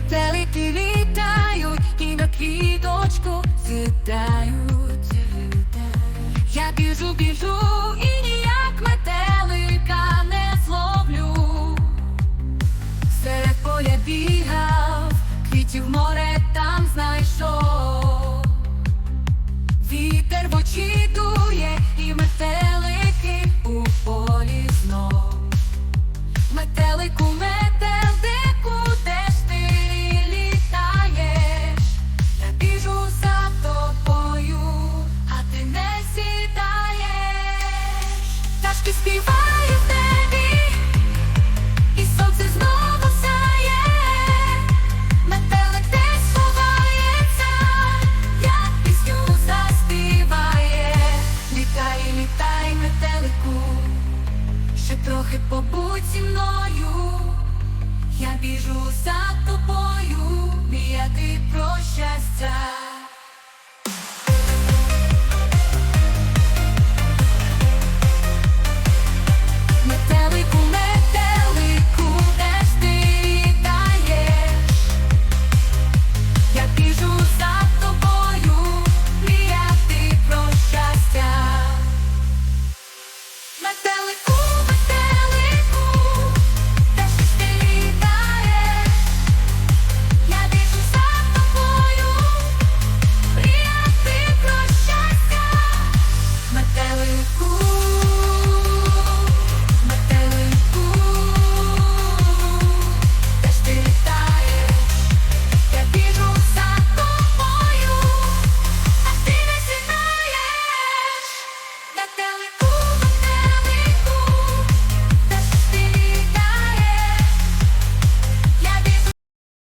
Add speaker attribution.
Speaker 1: метелики літають і на квіточку сідають. Я біжу, біжу і пташки співає в небі, і сонце знову сяє, метелик десь ховається, як пісню заспіває, літай, літай, метелику, ще трохи побудь зі мною.